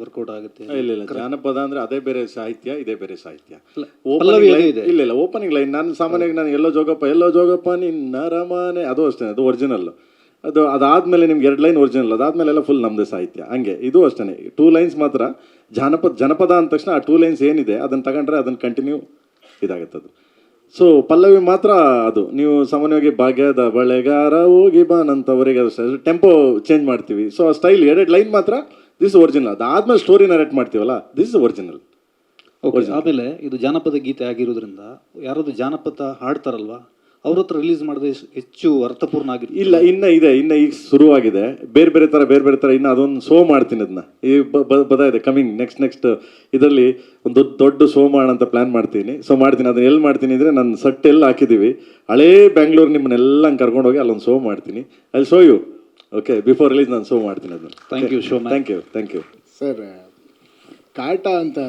Workout ಆಗುತ್ತೆ. ಇಲ್ಲ ಇಲ್ಲ ಜಾನಪದ ಅಂದ್ರೆ ಅದೇ ಬೇರೆ ಸಾಹಿತ್ಯ ಇದೇ ಬೇರೆ ಸಾಹಿತ್ಯ. ಇಲ್ಲ ಇಲ್ಲ ಓಪನಿಂಗ್ ಲೈನ್ ನಾನು ಸಾಮಾನ್ಯವಾಗಿ ನಾನು ಎಲ್ಲೋ ಜೋಗಪ್ಪ ಎಲ್ಲೋ ಜೋಗಪ್ಪ ನಿನ್ನ ರಮಾನೆ ಅದು ಅಷ್ಟೇ ಅದು ಒರಿಜಿನಲ್ ಅದು ಅದಾದ್ಮೇಲೆ ನಿಮ್ಗೆ ಎರಡು ಲೈನ್ ಒರಿಜಿನಲ್ ಅದಾದ್ಮೇಲೆ ಎಲ್ಲ ಫುಲ್ ನಮ್ದೇ ಸಾಹಿತ್ಯ. ಹಂಗೆ ಇದು ಅಷ್ಟೇ ಟೂ ಲೈನ್ಸ್ ಮಾತ್ರ ಜಾನಪದ ಜನಪದ ಅಂದ ತಕ್ಷಣ ಆ ಟೂ ಲೈನ್ಸ್ ಏನಿದೆ ಅದನ್ನ ತಗೊಂಡ್ರೆ ಅದನ್ನ ಕಂಟಿನ್ಯೂ ಇದಾಗುತ್ತೆ ಅದು ಸೊ ಪಲ್ಲವಿ ಮಾತ್ರ ಅದು. ನೀವು ಸಾಮಾನ್ಯವಾಗಿ ಭಾಗ್ಯದ ಬಳೆಗಾರ ಹೋಗಿ ಬಾನಂತವರಿಗೆ ಟೆಂಪೋ ಚೇಂಜ್ ಮಾಡ್ತೀವಿ. ಸೊ ಆ ಸ್ಟೈಲ್ ಎರಡು ಲೈನ್ ಮಾತ್ರ ದಿಸ್ ಒರಿಜಿನಲ್ ಅದಾದ್ಮೇಲೆ ಸ್ಟೋರಿ ನರೇಟ್ ಮಾಡ್ತೀವಲ್ಲ? ದಿಸ್ ಇಸ್ ಒರಿಜಿನಲ್ ಓಕೆ ಆಮೇಲೆ ಇದು ಜಾನಪದ ಗೀತೆ ಆಗಿರೋದ್ರಿಂದ ಯಾರಾದ್ರು ಜಾನಪದ ಹಾಡ್ತಾರಲ್ವಾ? ಅವ್ರ ಹತ್ರ ರಿಲೀಸ್ ಮಾಡಿದ್ರೆ ಹೆಚ್ಚು ಅರ್ಥಪೂರ್ಣ ಆಗಿ ಇಲ್ಲ ಇನ್ನ ಇದೆ. ಇನ್ನ ಈಗ ಶುರುವಾಗಿದೆ. ಬೇರೆ ಬೇರೆ ತರ ಬೇರೆ ಬೇರೆ ತರ ಇನ್ನ ಅದೊಂದು ಶೋ ಮಾಡ್ತೀನಿ ಅದನ್ನ ಈ ಬದ ಇದೆ ಕಮಿಂಗ್ ನೆಕ್ಸ್ಟ್ ನೆಕ್ಸ್ಟ್ ಇದರಲ್ಲಿ ಒಂದು ದೊಡ್ಡ ದೊಡ್ಡ ಶೋ ಮಾಡೋಣ ಅಂತ ಪ್ಲಾನ್ ಮಾಡ್ತೀನಿ. ಸೊ ಮಾಡ್ತೀನಿ. ಅದನ್ನ ಎಲ್ಲಿ ಮಾಡ್ತೀನಿ ಅಂದ್ರೆ ನನ್ನ ಸಟ್ ಎಲ್ಲ ಹಾಕಿದೀವಿ ಹಳೇ ಬ್ಯಾಂಗ್ಳೂರ್ ನಿಮ್ಮನ್ನೆಲ್ಲ ಕರ್ಕೊಂಡೋಗಿ ಅಲ್ಲೊಂದು ಶೋ ಮಾಡ್ತೀನಿ. ಅಲ್ಲಿ show you okay before release ನಾನು ಶೋ ಮಾಡ್ತೀನಿ ಅದನ್ನ. Thank you show thank you thank you sir ಕಾಟ ಅಂತ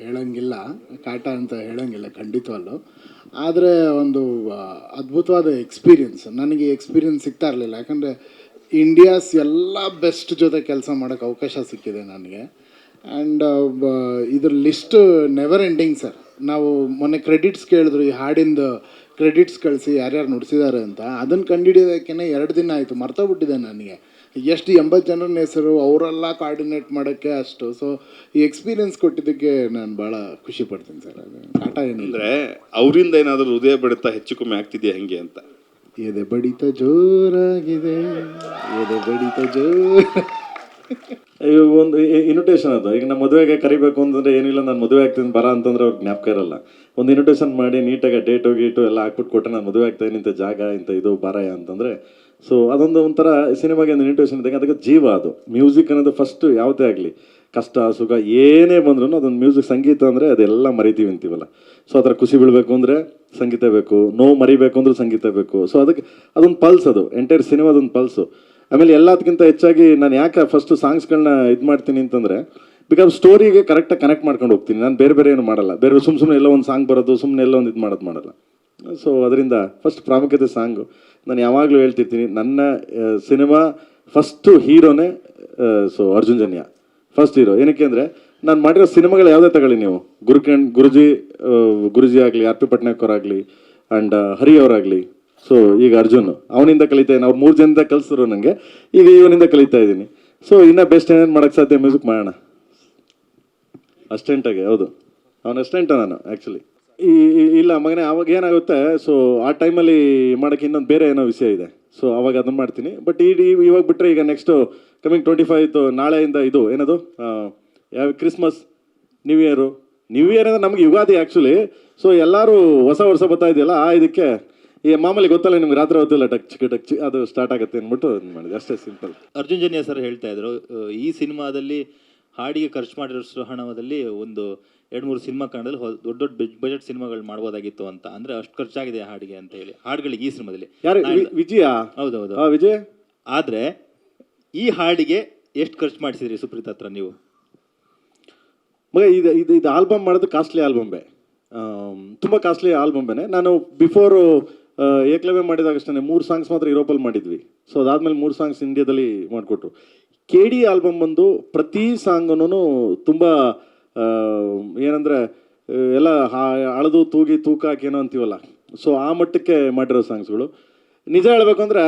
ಹೇಳಂಗಿಲ್ಲ. ಕಾಟ ಅಂತ ಹೇಳಂಗಿಲ್ಲ ಖಂಡಿತವಲ್ಲೂ ಆದರೆ ಒಂದು ಅದ್ಭುತವಾದ ಎಕ್ಸ್ಪೀರಿಯನ್ಸ್ ನನಗೆ ಎಕ್ಸ್ಪೀರಿಯನ್ಸ್ ಸಿಗ್ತಾ ಇರಲಿಲ್ಲ. ಯಾಕಂದರೆ ಇಂಡಿಯಾಸ್ ಎಲ್ಲ ಬೆಸ್ಟ್ ಜೊತೆ ಕೆಲಸ ಮಾಡೋಕ್ಕೆ ಅವಕಾಶ ಸಿಕ್ಕಿದೆ ನನಗೆ. ಆ್ಯಂಡ್ ಇದ್ರ ಲಿಸ್ಟ್ ನೆವರ್ ಎಂಡಿಂಗ್ ಸರ್ ನಾವು ಮೊನ್ನೆ ಕ್ರೆಡಿಟ್ಸ್ ಕೇಳಿದ್ರು ಈ ಹಾಡಿಂದ ಕ್ರೆಡಿಟ್ಸ್ ಕಳಿಸಿ ಯಾರ್ಯಾರು ನುಡಿಸಿದ್ದಾರೆ ಅಂತ ಅದನ್ನು ಕಂಡುಹಿಡಿಯೋದಕ್ಕೇ ಎರಡು ದಿನ ಆಯಿತು ಮರ್ತೋಗ್ಬಿಟ್ಟಿದೆ ನನಗೆ. ಎಷ್ಟು ಎಂಬತ್ತು ಜನರ ಹೆಸರು ಅವರೆಲ್ಲ ಕೋಆರ್ಡಿನೇಟ್ ಮಾಡೋಕ್ಕೆ ಅಷ್ಟು. ಸೊ ಈ ಎಕ್ಸ್ಪೀರಿಯನ್ಸ್ ಕೊಟ್ಟಿದ್ದಕ್ಕೆ ನಾನು ಭಾಳ ಖುಷಿ ಪಡ್ತೀನಿ ಸರ್. ಅದು ಕಾಟ ಏನಂದರೆ ಅಂದ್ರೆ ಅವರಿಂದ ಏನಾದರೂ ಹೃದಯ ಬಡಿತ ಹೆಚ್ಚು ಕಮ್ಮಿ ಆಗ್ತಿದೆಯಾ ಹೆಂಗೆ ಅಂತ? ಎದೆ ಬಡಿತ ಜೋರಾಗಿದೆ ಎದೆ ಬಡಿತ ಜೋರ ಒಂದು ಇನ್ವಿಟೇಷನ್ ಅದು. ಈಗ ನಮ್ಮ ಮದುವೆಗೆ ಕರಿಬೇಕು ಅಂತಂದ್ರೆ ಏನಿಲ್ಲ, ನಾನು ಮದುವೆ ಆಗ್ತೀನಿ, ಬರ ಅಂತಂದ್ರೆ ಅವ್ರಿಗೆ ಜ್ಞಾಪಕ ಇರಲ್ಲ. ಒಂದು ಇನ್ವಿಟೇಷನ್ ಮಾಡಿ ನೀಟಾಗಿ ಡೇಟು ಗೀಟು ಎಲ್ಲ ಹಾಕ್ಬಿಟ್ಟು ಕೊಟ್ಟರೆ ನಾನು ಮದುವೆ ಆಗ್ತಾ ಇಂಥ ಜಾಗ, ಇಂಥ ಇದು, ಬರ ಅಂತಂದ್ರೆ. ಸೊ ಅದೊಂದು ಒಂಥರ ಸಿನಿಮಾಗೆ ಒಂದು ಇನ್ವಿಟೇಷನ್ ಇದ್ದಾಗ, ಅದಕ್ಕೆ ಜೀವ ಅದು. ಮ್ಯೂಸಿಕ್ ಅನ್ನೋದು ಫಸ್ಟ್ ಯಾವುದೇ ಆಗಲಿ, ಕಷ್ಟ, ಸುಖ, ಏನೇ ಬಂದ್ರೂ ಅದೊಂದು ಮ್ಯೂಸಿಕ್ ಸಂಗೀತ ಅಂದರೆ ಅದೆಲ್ಲ ಮರಿತೀವಿ ಅಂತೀವಲ್ಲ. ಸೊ ಅದರ ಖುಷಿ ಬೀಳಬೇಕು ಅಂದರೆ ಸಂಗೀತ ಬೇಕು. ನೋವು ಮರಿಬೇಕು ಅಂದ್ರೂ ಸಂಗೀತ ಬೇಕು. ಸೊ ಅದಕ್ಕೆ ಅದೊಂದು ಪಲ್ಸ್ ಅದು. ಎಂಟೈರ್ ಸಿನಿಮಾದೊಂದು ಪಲ್ಸು ಆಮೇಲೆ ಎಲ್ಲದಕ್ಕಿಂತ ಹೆಚ್ಚಾಗಿ ನಾನು ಯಾಕೆ ಫಸ್ಟ್ ಸಾಂಗ್ಸ್ಗಳನ್ನ ಇದು ಮಾಡ್ತೀನಿ ಅಂತಂದರೆ ಬಿಕಾಸ್ ಸ್ಟೋರಿಗೆ ಕರೆಕ್ಟಾಗಿ ಕನೆಕ್ಟ್ ಮಾಡ್ಕೊಂಡು ಹೋಗ್ತೀನಿ. ನಾನು ಬೇರೆ ಬೇರೆ ಏನು ಮಾಡಲ್ಲ. ಬೇರೆ ಸುಮ್ಮ ಸುಮ್ಮನೆ ಎಲ್ಲ ಒಂದು ಸಾಂಗ್ ಬರೋದು ಸುಮ್ಮನೆ ಎಲ್ಲ ಒಂದು ಇದು ಮಾಡೋದು ಮಾಡಲ್ಲ. ಸೊ ಅದರಿಂದ ಫಸ್ಟ್ ಪ್ರಾಮುಖ್ಯತೆ ಸಾಂಗು ನಾನು ಯಾವಾಗಲೂ ಹೇಳ್ತಿರ್ತೀನಿ, ನನ್ನ cinema first ಹೀರೋನೇ so Arjun Janya. First hero ಏನಕ್ಕೆ ಅಂದರೆ, ನಾನು ಮಾಡಿರೋ ಸಿನಿಮಾಗಳು ಯಾವುದೇ ತಗೊಳ್ಳಿ ನೀವು. ಗುರುಕಿರಣ್ ಗುರುಜಿ ಗುರುಜಿ ಆಗಲಿ, ಆರ್ ಪಿ ಪಟ್ನಾಯಕ್ ಅವರಾಗಲಿ ಆ್ಯಂಡ್ ಹರಿ ಅವರಾಗಲಿ. ಸೊ ಈಗ ಅರ್ಜುನ್, ಅವನಿಂದ ಕಲಿತಾ ಇದ್ದೀನಿ. ಅವ್ರು ಮೂರು ಜನದ ಕಲಿಸಿದ್ರು ನನಗೆ ಈಗ ಇವನಿಂದ ಕಲಿತಾ ಇದ್ದೀನಿ. ಸೊ ಇನ್ನೂ ಬೆಸ್ಟ್ ಏನೇನು ಮಾಡೋಕ್ಕೆ ಸಾಧ್ಯ ಮ್ಯೂಸಿಕ್ ಮಾಡೋಣ? ಅಸ್ಟೆಂಟಾಗಿ ಹೌದು. ಅವನ ಅಸ್ಟೆಂಟ ನಾನು ಆ್ಯಕ್ಚುಲಿ ಈ ಇಲ್ಲ ಮಗನೇ ಅವಾಗ ಏನಾಗುತ್ತೆ ಸೊ ಆ ಟೈಮಲ್ಲಿ ಮಾಡೋಕ್ಕೆ ಇನ್ನೊಂದು ಬೇರೆ ಏನೋ ವಿಷಯ ಇದೆ. ಸೊ ಅವಾಗ ಅದನ್ನು ಮಾಡ್ತೀನಿ. ಬಟ್ ಈ ಇವಾಗ ಬಿಟ್ಟರೆ ಈಗ ನೆಕ್ಸ್ಟು ಕಮಿಂಗ್ ಟ್ವೆಂಟಿ ಫೈವ್ ನಾಳೆಯಿಂದ ಇದು, ಏನದು? ಯಾವ Christmas new year new year ಅಂದರೆ ನಮಗೆ ಯುಗಾದಿ ಆ್ಯಕ್ಚುಲಿ ಸೊ ಎಲ್ಲರೂ ಹೊಸ ವರ್ಷ ಬರ್ತಾ ಇದೆಯಲ್ಲ, ಆ ಇದಕ್ಕೆ ಈ ಮಾಮೂಲಿ ಗೊತ್ತಲ್ಲ ನಿಮ್ಗೆ ರಾತ್ರಿ ಹೊತ್ತಿಲ್ಲ ಟಕ್ ಚಿಕ್ಕ ಟಕ್ ಚಿ ಅದು ಸ್ಟಾರ್ಟ್ ಆಗುತ್ತೆ ಅಂದ್ಬಿಟ್ಟು ಇದು ಮಾಡಿದೆ. ಅಷ್ಟೇ ಸಿಂಪಲ್ ಅರ್ಜುನ್ ಜನ್ಯ ಸರ್ ಹೇಳ್ತಾ ಇದ್ರು ಈ ಸಿನಿಮಾದಲ್ಲಿ ಹಾಡಿಗೆ ಖರ್ಚು ಮಾಡಿರೋ ಹಣದಲ್ಲಿ ಒಂದು ಎರಡು ಮೂರು ಸಿನಿಮಾ ಕಾಣದಲ್ಲಿ ದೊಡ್ಡ ದೊಡ್ಡ ಬಜೆಟ್ ಸಿನಿಮಾಗಳು ಮಾಡ್ಬೋದಾಗಿತ್ತು ಅಂತ. ಅಂದ್ರೆ ಅಷ್ಟು ಖರ್ಚಾಗಿದೆ ಹಾಡಿಗೆ ಅಂತ ಹೇಳಿ. ಹಾಡುಗಳಿಗೆ ಈ ಸಿನಿಮಾದಲ್ಲಿ. ಯಾರು ವಿಜಯ? ಹೌದೌದು. ಆ, ವಿಜಯ್? ಆದ್ರೆ ಈ ಹಾಡಿಗೆ ಎಷ್ಟು ಖರ್ಚು ಮಾಡಿಸಿದ್ರಿ ಸುಪ್ರೀತ್ ಹತ್ರ ನೀವು? ಮಗ ಇದು ಇದು ಇದು ಆಲ್ಬಮ್ ಮಾಡೋದು ಕಾಸ್ಟ್ಲಿ ಆಲ್ಬಂಬೆ ತುಂಬ ಕಾಸ್ಟ್ಲಿ ಆಲ್ಬಂಬೆನೇ ನಾನು ಬಿಫೋರು ಏಕ್ಲವ್ಯ ಮಾಡಿದಾಗ ಅಷ್ಟೇ ಮೂರು ಸಾಂಗ್ಸ್ ಮಾತ್ರ ಯುರೋಪಲ್ಲಿ ಮಾಡಿದ್ವಿ. ಸೊ ಅದಾದ್ಮೇಲೆ ಮೂರು ಸಾಂಗ್ಸ್ ಇಂಡಿಯಾದಲ್ಲಿ ಮಾಡಿಕೊಟ್ರು. ಕೆ ಡಿ ಆಲ್ಬಮ್ ಬಂದು ಪ್ರತಿ ಸಾಂಗನೂ ತುಂಬ ಏನಂದರೆ ಎಲ್ಲ ಅಳದು, ತೂಗಿ, ತೂಕ ಏನೋ ಅಂತೀವಲ್ಲ. ಸೊ ಆ ಮಟ್ಟಕ್ಕೆ ಮಾಡಿರೋ ಸಾಂಗ್ಸ್ಗಳು ನಿಜ ಹೇಳಬೇಕು ಅಂದರೆ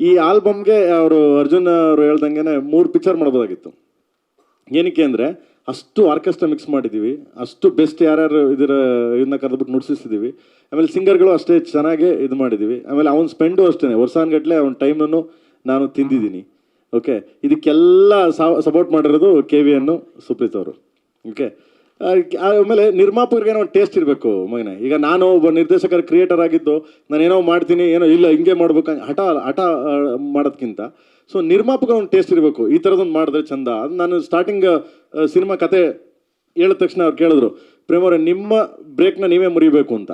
ಈ ಆಲ್ಬಮ್ಗೆ ಅವರು ಅರ್ಜುನ್ ಅವರು ಹೇಳ್ದಂಗೆ ಮೂರು ಪಿಕ್ಚರ್ ಮಾಡ್ಬೋದಾಗಿತ್ತು. ಏನಕ್ಕೆ ಅಂದರೆ ಅಷ್ಟು ಆರ್ಕೆಸ್ಟ್ರಾ ಮಿಕ್ಸ್ ಮಾಡಿದ್ದೀವಿ. ಅಷ್ಟು ಬೆಸ್ಟ್ ಯಾರ್ಯಾರು ಇದರ ಇದನ್ನ ಕರೆದ್ಬಿಟ್ಟು ನುಡಿಸಿದ್ದೀವಿ ಆಮೇಲೆ ಸಿಂಗರ್ಗಳು ಅಷ್ಟೇ ಚೆನ್ನಾಗಿ ಇದು ಮಾಡಿದ್ದೀವಿ. ಆಮೇಲೆ ಅವ್ನು ಸ್ಪೆಂಡು ಅಷ್ಟೇ ವರ್ಷಾನ್ಗಟ್ಲೆ ಅವ್ನ ಟೈಮನ್ನು ನಾನು ತಿಂದಿದ್ದೀನಿ. ಓಕೆ? ಇದಕ್ಕೆಲ್ಲ ಸಪೋರ್ಟ್ ಮಾಡಿರೋದು ಕೆ ವಿ ಅನ್ನು ಸುಪ್ರೀತ್ ಅವರು. ಓಕೆ? ಆಮೇಲೆ ನಿರ್ಮಾಪಕರಿಗೆ ಒಂದು ಟೇಸ್ಟ್ ಇರಬೇಕು ಮಗನೇ. ಈಗ ನಾನು ಒಬ್ಬ ನಿರ್ದೇಶಕರ ಕ್ರಿಯೇಟರ್ ಆಗಿದ್ದು ನಾನು ಏನೋ ಮಾಡ್ತೀನಿ, ಏನೋ ಇಲ್ಲ, ಹಿಂಗೆ ಮಾಡ್ಬೇಕು ಹಠ ಹಠ ಮಾಡೋದಕ್ಕಿಂತ ಸೊ ನಿರ್ಮಾಪಕ ಒಂದು ಟೇಸ್ಟ್ ಇರಬೇಕು. ಈ ಥರದೊಂದು ಮಾಡಿದ್ರೆ ಚಂದ. ಅದು ನಾನು ಸ್ಟಾರ್ಟಿಂಗ್ ಸಿನಿಮಾ ಕತೆ ಹೇಳಿದ ತಕ್ಷಣ ಅವ್ರು ಕೇಳಿದ್ರು, ಪ್ರೇಮವ್ರೆ, ನಿಮ್ಮ ಬ್ರೇಕ್ನ ನೀವೇ ಮುರಿಬೇಕು ಅಂತ.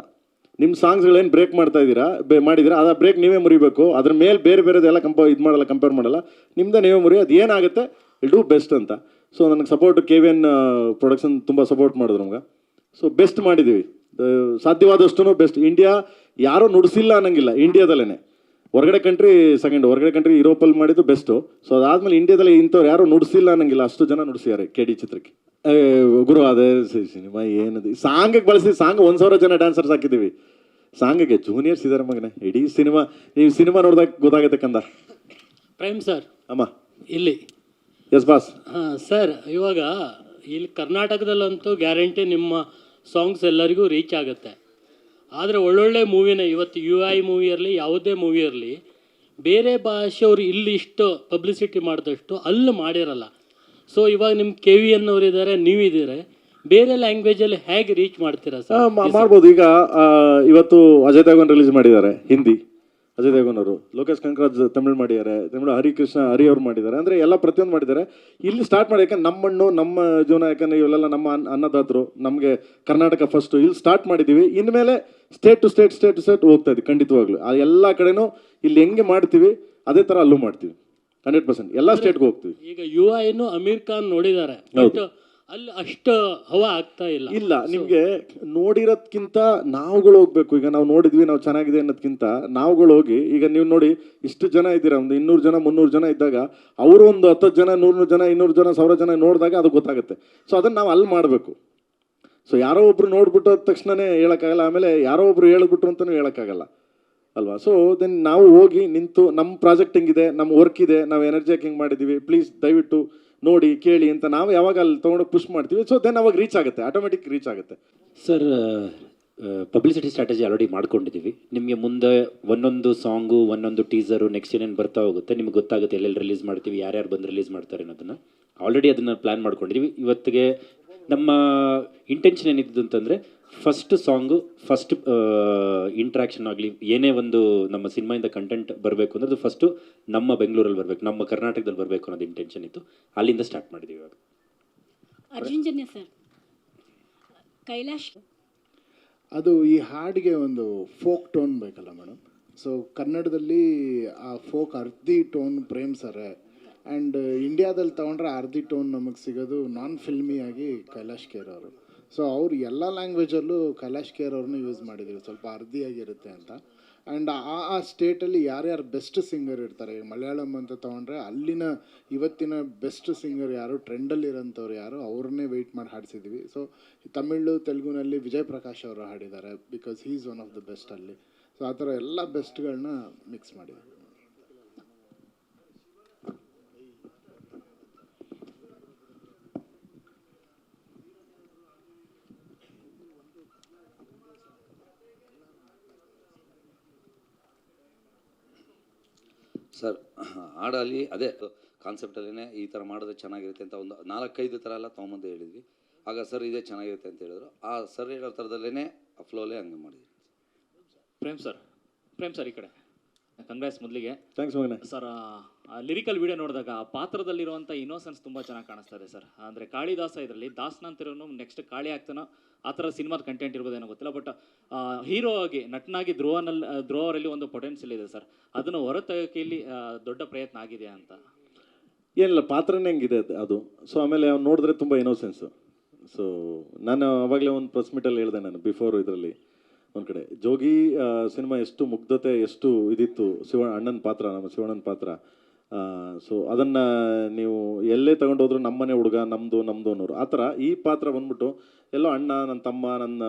ನಿಮ್ಮ ಸಾಂಗ್ಸ್ಗಳೇನು ಬ್ರೇಕ್ ಮಾಡ್ತಾ ಇದ್ದೀರಾ, ಬೇ, ಮಾಡಿದ್ದೀರಾ, ಅದ ಬ್ರೇಕ್ ನೀವೇ ಮುರಿಬೇಕು. ಅದ್ರ ಮೇಲೆ ಬೇರೆ ಬೇರೆದೆಲ್ಲ ಕಂಪ ಇದು ಮಾಡಲ್ಲ ಕಂಪೇರ್ ಮಾಡಲ್ಲ. ನಿಮ್ದೇ ನೀವೇ ಮುರಿ, ಅದು ಏನಾಗುತ್ತೆ ಇಲ್ ಡೂ ಬೆಸ್ಟ್ ಅಂತ. ಸೊ ನನಗೆ support K V N production ತುಂಬ ಸಪೋರ್ಟ್ ಮಾಡಿದ್ರು ನಮ್ಗೆ. ಸೊ ಬೆಸ್ಟ್ ಮಾಡಿದ್ದೀವಿ ಸಾಧ್ಯವಾದಷ್ಟು ಬೆಸ್ಟ್ ಇಂಡಿಯಾ ಯಾರೂ ನುಡಿಸಿಲ್ಲ ಅನ್ನಂಗಿಲ್ಲ ಇಂಡಿಯಾದಲ್ಲೇ ಹೊರಗಡೆ ಕಂಟ್ರಿ ಸೆಕೆಂಡ್ ಹೊರಗಡೆ ಕಂಟ್ರಿ ಯುರೋಪಲ್ಲಿ ಮಾಡಿದ್ದು ಬೆಸ್ಟು ಸೊ ಅದಾದ್ಮೇಲೆ ಇಂಡಿಯಾದಲ್ಲಿ ಇಂಥವ್ರು ಯಾರು ನುಡಿಸಿಲ್ಲ ಅನ್ನಂಗಿಲ್ಲ. ಅಷ್ಟು ಜನ ನುಡಿಸಿದ್ದಾರೆ ಕೆ ಡಿ ಚಿತ್ರಕ್ಕೆ. ಗುರು ಅದೇ ಸಿನಿಮಾ ಏನದು? ಸಾಂಗಿಗೆ ಬಳಸಿ ಸಾಂಗ್ ಒಂದು ಸಾವಿರ ಜನ ಡ್ಯಾನ್ಸರ್ಸ್ ಹಾಕಿದ್ದೀವಿ. ಸಾಂಗಿಗೆ ಜೂನಿಯರ್ಸ್ ಇದ್ದಾರೆ ಮಗನೇ. ಇಡೀ ಸಿನಿಮಾ ನೀವು ಸಿನಿಮಾ ನೋಡಿದಾಗ ಗೊತ್ತಾಗುತ್ತೆ ಕಂದ. ಪ್ರೈಮ್ ಸರ್ ಅಮ್ಮ. ಇಲ್ಲಿ. ಎಸ್ ಬಾಸ್ ಹಾಂ ಸರ್ ಇವಾಗ ಇಲ್ಲಿ ಕರ್ನಾಟಕದಲ್ಲಂತೂ ಗ್ಯಾರಂಟಿ ನಿಮ್ಮ ಸಾಂಗ್ಸ್ ಎಲ್ಲರಿಗೂ ರೀಚ್ ಆಗುತ್ತೆ. ಆದರೆ ಒಳ್ಳೊಳ್ಳೆ ಮೂವಿನ ಇವತ್ತು ಯು ಐ ಮೂವಿ ಇರಲಿ, ಯಾವುದೇ ಮೂವಿ ಇರಲಿ, ಬೇರೆ ಭಾಷೆಯವರು ಇಲ್ಲಿ ಇಷ್ಟು ಪಬ್ಲಿಸಿಟಿ ಮಾಡಿದಷ್ಟು ಅಲ್ಲಿ ಮಾಡಿರಲ್ಲ. ಸೊ ಇವಾಗ ನಿಮ್ಮ ಕೆ ವಿ ಅವ್ರು ಇದ್ದಾರೆ ನೀವಿದ್ದೀರ. ಬೇರೆ ಲ್ಯಾಂಗ್ವೇಜಲ್ಲಿ ಹೇಗೆ ರೀಚ್ ಮಾಡ್ತೀರಾ ಸರ್? ಮಾಡ್ಬೋದು. ಈಗ ಇವತ್ತು ಅಜಯ್ ದೇವನ್ ರಿಲೀಸ್ ಮಾಡಿದ್ದಾರೆ, ಹಿಂದಿ. ಅಜಯ್ ದೇವಗನ್ ಅವರು ಲೋಕೇಶ್ ಕಂಕರಾಜ್ ತಮಿಳ್ ಮಾಡಿದ್ದಾರೆ ತಮಿಳು ಹರಿಕೃಷ್ಣ ಹರಿ ಅವ್ರು ಮಾಡಿದ್ದಾರೆ ಅಂದ್ರೆ ಎಲ್ಲ ಪ್ರತಿಯೊಂದು ಮಾಡಿದ್ದಾರೆ. ಇಲ್ಲಿ ಸ್ಟಾರ್ಟ್ ಮಾಡಿ ಯಾಕಂದ್ರೆ ನಮ್ಮ ಮಣ್ಣು ನಮ್ಮ ಜೀವನ ಯಾಕಂದ್ರೆ ಇವೆಲ್ಲ ನಮ್ಮ ಅನ್ನ- ಅನ್ನದಾತರು ನಮಗೆ ಕರ್ನಾಟಕ ಫಸ್ಟ್ ಇಲ್ಲಿ ಸ್ಟಾರ್ಟ್ ಮಾಡಿದ್ದೀವಿ. ಇನ್ಮೇಲೆ state to state state to state ಹೋಗ್ತಾ ಇದೆ ಖಂಡಿತವಾಗ್ಲೂ. ಆ ಎಲ್ಲ ಕಡೆನೂ ಇಲ್ಲಿ ಹೆಂಗೆ ಮಾಡ್ತೀವಿ ಅದೇ ಥರ ಅಲ್ಲೂ ಮಾಡ್ತೀವಿ. Hundred percent. ಎಲ್ಲ ಸ್ಟೇಟ್ಗೆ ಹೋಗ್ತೀವಿ. ಈಗ ಯು ಐನು ಅಮೀರ್ ಖಾನ್ ನೋಡಿದ್ದಾರೆ. ಅಲ್ಲಿ ಅಷ್ಟು ಹವ ಆಗ್ತಾ ಇಲ್ಲ. ಇಲ್ಲ ನಿಮಗೆ ನೋಡಿರೋದ್ಕಿಂತ ನಾವುಗಳು ಹೋಗ್ಬೇಕು. ಈಗ ನಾವು ನೋಡಿದ್ವಿ ನಾವು ಚೆನ್ನಾಗಿದೆ ಅನ್ನೋದ್ಕಿಂತ ನಾವುಗಳು ಹೋಗಿ ಈಗ ನೀವು ನೋಡಿ ಇಷ್ಟು ಜನ ಇದ್ದೀರಾ? ಒಂದು ಇನ್ನೂರು ಜನ ಮುನ್ನೂರು ಜನ ಇದ್ದಾಗ ಅವರು ಒಂದು ಹತ್ತು ಜನ ನೂರು ಜನ ಇನ್ನೂರು ಜನ ಸಾವಿರ ಜನ ನೋಡಿದಾಗ ಅದು ಗೊತ್ತಾಗುತ್ತೆ. ಸೊ ಅದನ್ನ ನಾವು ಅಲ್ಲಿ ಮಾಡಬೇಕು. ಸೊ ಯಾರೋ ಒಬ್ರು ನೋಡ್ಬಿಟ್ಟು ತಕ್ಷಣನೇ ಹೇಳೋಕ್ಕಾಗಲ್ಲ ಆಮೇಲೆ ಯಾರೋ ಒಬ್ರು ಹೇಳ್ಬಿಟ್ರು ಅಂತಲೂ ಹೇಳೋಕ್ಕಾಗಲ್ಲ. ಅಲ್ವಾ? ಸೊ ದೆನ್ ನಾವು ಹೋಗಿ ನಿಂತು ನಮ್ಮ ಪ್ರಾಜೆಕ್ಟ್ ಹಿಂಗಿದೆ ನಮ್ಮ ವರ್ಕ್ ಇದೆ ನಾವು ಎನರ್ಜಿ ಹಾಕಿಂಗ್ ಮಾಡಿದ್ದೀವಿ. ಪ್ಲೀಸ್ ದಯವಿಟ್ಟು ನೋಡಿ, ಕೇಳಿ ಅಂತ ನಾವು ಯಾವಾಗ ಅಲ್ಲಿ ತೊಗೊಂಡೋಗಿ ಪುಷ್ ಮಾಡ್ತೀವಿ ಸೊ ದೆನ್ ಅವಾಗ ರೀಚ್ ಆಗುತ್ತೆ ಆಟೋಮೆಟಿಕ್ ರೀಚ್ ಆಗುತ್ತೆ. ಸರ್ ಪಬ್ಲಿಸಿಟಿ ಸ್ಟ್ರಾಟಜಿ ಆಲ್ರೆಡಿ ಮಾಡ್ಕೊಂಡಿದ್ದೀವಿ. ನಿಮಗೆ ಮುಂದೆ ಒಂದೊಂದು ಸಾಂಗು ಒಂದೊಂದು ಟೀಸರು ನೆಕ್ಸ್ಟ್ ಏನೇನು ಬರ್ತಾ ಹೋಗುತ್ತೆ, ನಿಮ್ಗೆ ಗೊತ್ತಾಗುತ್ತೆ ಎಲ್ಲೆಲ್ಲಿ ರಿಲೀಸ್ ಮಾಡ್ತೀವಿ, ಯಾರ್ಯಾರು ಬಂದು ರಿಲೀಸ್ ಮಾಡ್ತಾರೆ ಅನ್ನೋದನ್ನು. ಆಲ್ರೆಡಿ ಅದನ್ನು ಪ್ಲ್ಯಾನ್ ಮಾಡ್ಕೊಂಡಿದ್ದೀವಿ. ಇವತ್ತಿಗೆ ನಮ್ಮ ಇಂಟೆನ್ಷನ್ ಏನಿದ್ದು ಅಂತಂದರೆ ಫಸ್ಟ್ ಸಾಂಗು ಫಸ್ಟ್ ಇಂಟ್ರಾಕ್ಷನ್ ಆಗಲಿ ಏನೇ ಒಂದು ನಮ್ಮ ಸಿನಿಮಾಯಿಂದ ಕಂಟೆಂಟ್ ಬರಬೇಕು ಅಂದ್ರೆ ಅದು ಫಸ್ಟು ನಮ್ಮ ಬೆಂಗಳೂರಲ್ಲಿ ಬರಬೇಕು ನಮ್ಮ ಕರ್ನಾಟಕದಲ್ಲಿ ಬರಬೇಕು ಅನ್ನೋದು ಇಂಟೆನ್ಷನ್ ಇತ್ತು. ಅಲ್ಲಿಂದ ಸ್ಟಾರ್ಟ್ ಮಾಡಿದ್ದೀವಿ ಇವಾಗ. ಅರ್ಜುನ್ ಜನ್ಯ ಸರ್ ಕೈಲಾಶ್. ಅದು ಈ ಹಾಡಿಗೆ ಒಂದು ಫೋಕ್ ಟೋನ್ ಬೇಕಲ್ಲ ಮೇಡಮ್ ಸೊ ಕನ್ನಡದಲ್ಲಿ ಆ folk earthy tone Prem sir and ಇಂಡಿಯಾದಲ್ಲಿ ತೊಗೊಂಡ್ರೆ ಅರ್ಧಿ ಟೋನ್ ನಮಗೆ ಸಿಗೋದು ನಾನ್ ಫಿಲ್ಮಿಯಾಗಿ ಕೈಲಾಶ್ ಕೇರ್ ಅವರು. ಸೊ ಅವ್ರು ಎಲ್ಲ ಲ್ಯಾಂಗ್ವೇಜಲ್ಲೂ ಕೈಲಾಶ್ ಕೇರ್ ಅವ್ರನ್ನೂ ಯೂಸ್ ಮಾಡಿದ್ದೀವಿ ಸ್ವಲ್ಪ ಅರ್ಧಿಯಾಗಿರುತ್ತೆ ಅಂತ. ಆ್ಯಂಡ್ ಆ ಆ ಸ್ಟೇಟಲ್ಲಿ ಯಾರ್ಯಾರು ಬೆಸ್ಟ್ ಸಿಂಗರ್ ಇರ್ತಾರೆ ಮಲಯಾಳಂ ಅಂತ ತೊಗೊಂಡ್ರೆ ಅಲ್ಲಿನ ಇವತ್ತಿನ ಬೆಸ್ಟ್ ಸಿಂಗರ್ ಯಾರು ಟ್ರೆಂಡಲ್ಲಿರೋಂಥವ್ರು ಯಾರು, ಅವ್ರನ್ನೇ ವೆಯ್ಟ್ ಮಾಡಿ ಹಾಡಿಸಿದ್ವಿ. ಸೊ ತಮಿಳು, ತೆಲುಗುನಲ್ಲಿ ವಿಜಯ್ ಪ್ರಕಾಶ್ ಅವರು ಹಾಡಿದ್ದಾರೆ because he is one of the best ಅಲ್ಲಿ. ಸೊ ಆ ಥರ ಎಲ್ಲ ಬೆಸ್ಟ್ಗಳನ್ನ ಮಿಕ್ಸ್ ಮಾಡಿದ್ದೀವಿ ಸರ್ ಹಾಡಲ್ಲಿ ಅದೇ ಕಾನ್ಸೆಪ್ಟಲ್ಲೇ ಈ ಥರ ಮಾಡಿದ್ರೆ ಚೆನ್ನಾಗಿರುತ್ತೆ ಅಂತ ಒಂದು ನಾಲ್ಕೈದು ಥರ ಎಲ್ಲ ತೊಗೊಂಬಂದು ಹೇಳಿದ್ವಿ. ಆಗ ಸರ್ ಇದೇ ಚೆನ್ನಾಗಿರುತ್ತೆ ಅಂತ ಹೇಳಿದ್ರು. ಆ ಸರ್ ಹೇಳೋ ಥರದಲ್ಲೇ ಆ ಫ್ಲೋಲೇ ಹಂಗೆ ಮಾಡಿದ್ವಿ ಪ್ರೇಮ್ ಸರ್ ಪ್ರೇಮ್ ಸರ್ ಈ ಕಡೆ. ಕಂಗ್ರೆಸ್ ಮೊದಲಿಗೆ. ಥ್ಯಾಂಕ್ಸ್ ಮಗನೇ. ಸರ್ ಲಿರಿಕಲ್ ವಿಡಿಯೋ ನೋಡಿದಾಗ ಆ ಪಾತ್ರದಲ್ಲಿರುವಂಥ ಇನ್ನೋಸೆನ್ಸ್ ತುಂಬ ಚೆನ್ನಾಗಿ ಕಾಣಿಸ್ತಾ ಇದೆ ಸರ್. ಅಂದರೆ ಕಾಳಿದಾಸ ಇದರಲ್ಲಿ ದಾಸನ ಅಂತಿರೋನು ನೆಕ್ಸ್ಟ್ ಕಾಳಿ ಆಗ್ತಾನೋ ಆ ಥರ ಸಿನಿಮಾದ ಕಂಟೆಂಟ್ ಇರ್ಬೋದೇನೋ ಗೊತ್ತಿಲ್ಲ ಬಟ್ ಹೀರೋ ಆಗಿ, ನಟನಾಗಿ ಧ್ರುವನಲ್ಲಿ ಧ್ರುವರಲ್ಲಿ ಒಂದು ಪೊಟೆನ್ಷಿಯಲ್ ಇದೆ ಸರ್. ಅದನ್ನು ಹೊರತೆಗೋಕೆ ಇಲ್ಲಿ ದೊಡ್ಡ ಪ್ರಯತ್ನ ಆಗಿದೆ ಅಂತ? ಏನಿಲ್ಲ ಪಾತ್ರನೇ ಹೆಂಗಿದೆ ಅದು- ಸೊ ಆಮೇಲೆ ಅವ್ನು ನೋಡಿದ್ರೆ ತುಂಬ ಇನೋಸೆನ್ಸು ಸೊ ನಾನು ಅವಾಗಲೇ ಒಂದು ಪ್ರೆಸ್ ಮೀಟಲ್ಲಿ ಹೇಳಿದೆ ನಾನು ಬಿಫೋರ್ ಇದರಲ್ಲಿ ಒಂದು ಕಡೆ. ಜೋಗಿ ಸಿನಿಮಾ ಎಷ್ಟು ಮುಗ್ಧತೆ, ಎಷ್ಟು ಇದಿತ್ತು ಶಿವ, ಅಣ್ಣನ ಪಾತ್ರ, ನಮ್ಮ ಶಿವಣ್ಣನ ಪಾತ್ರ. ಸೊ ಅದನ್ನು ನೀವು ಎಲ್ಲೇ ತಗೊಂಡೋದ್ರು ನಮ್ಮನೆ ಹುಡುಗ ನಮ್ಮದು ನಮ್ಮದು ಅನ್ನೋರು. ಆ ಥರ ಈ ಪಾತ್ರ ಬಂದ್ಬಿಟ್ಟು ಎಲ್ಲೋ ಅಣ್ಣ ನನ್ನ ತಮ್ಮ, ನನ್ನ